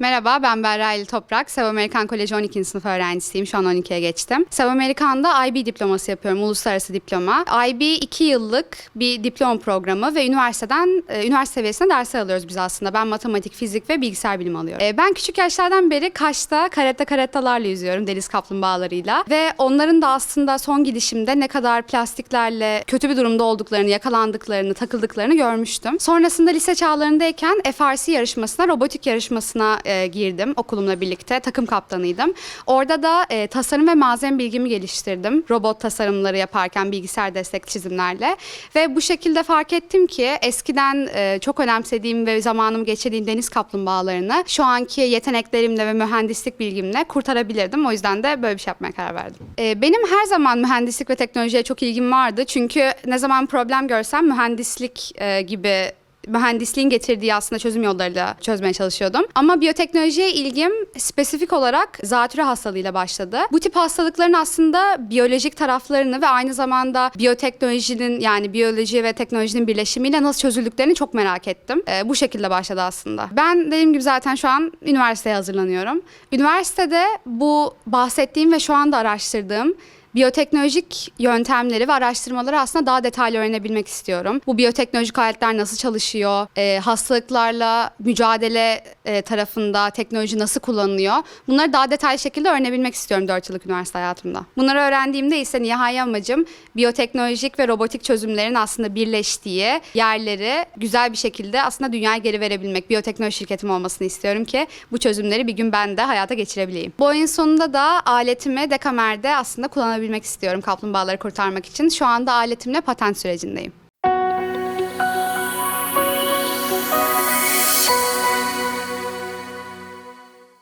Merhaba ben Berra Ali Toprak. Sev Amerikan Koleji 12. sınıf öğrencisiyim. Şu an 12'ye geçtim. Sev Amerikan'da IB diploması yapıyorum. Uluslararası diploma. IB 2 yıllık bir diploma programı ve üniversiteden, e, üniversite seviyesinde dersler alıyoruz biz aslında. Ben matematik, fizik ve bilgisayar bilimi alıyorum. E, ben küçük yaşlardan beri Kaş'ta karetta karettalarla yüzüyorum. Deniz kaplumbağalarıyla. Ve onların da aslında son gidişimde ne kadar plastiklerle kötü bir durumda olduklarını, yakalandıklarını, takıldıklarını görmüştüm. Sonrasında lise çağlarındayken FRC yarışmasına, robotik yarışmasına e, girdim okulumla birlikte. Takım kaptanıydım. Orada da e, tasarım ve malzeme bilgimi geliştirdim. Robot tasarımları yaparken bilgisayar destek çizimlerle. Ve bu şekilde fark ettim ki eskiden e, çok önemsediğim ve zamanımı geçirdiğim deniz kaplumbağalarını şu anki yeteneklerimle ve mühendislik bilgimle kurtarabilirdim. O yüzden de böyle bir şey yapmaya karar verdim. E, benim her zaman mühendislik ve teknolojiye çok ilgim vardı. Çünkü ne zaman problem görsem mühendislik e, gibi mühendisliğin getirdiği aslında çözüm yollarıyla çözmeye çalışıyordum. Ama biyoteknolojiye ilgim spesifik olarak zatürre hastalığıyla başladı. Bu tip hastalıkların aslında biyolojik taraflarını ve aynı zamanda biyoteknolojinin yani biyoloji ve teknolojinin birleşimiyle nasıl çözüldüklerini çok merak ettim. Ee, bu şekilde başladı aslında. Ben dediğim gibi zaten şu an üniversiteye hazırlanıyorum. Üniversitede bu bahsettiğim ve şu anda araştırdığım biyoteknolojik yöntemleri ve araştırmaları aslında daha detaylı öğrenebilmek istiyorum. Bu biyoteknolojik aletler nasıl çalışıyor, e, hastalıklarla mücadele e, tarafında teknoloji nasıl kullanılıyor bunları daha detaylı şekilde öğrenebilmek istiyorum 4 yıllık üniversite hayatımda. Bunları öğrendiğimde ise nihai amacım biyoteknolojik ve robotik çözümlerin aslında birleştiği yerleri güzel bir şekilde aslında dünyaya geri verebilmek. Biyoteknoloji şirketim olmasını istiyorum ki bu çözümleri bir gün ben de hayata geçirebileyim. Bu ayın sonunda da aletimi Dekamer'de aslında kullanabilmek istiyorum kaplumbağaları kurtarmak için. Şu anda aletimle patent sürecindeyim.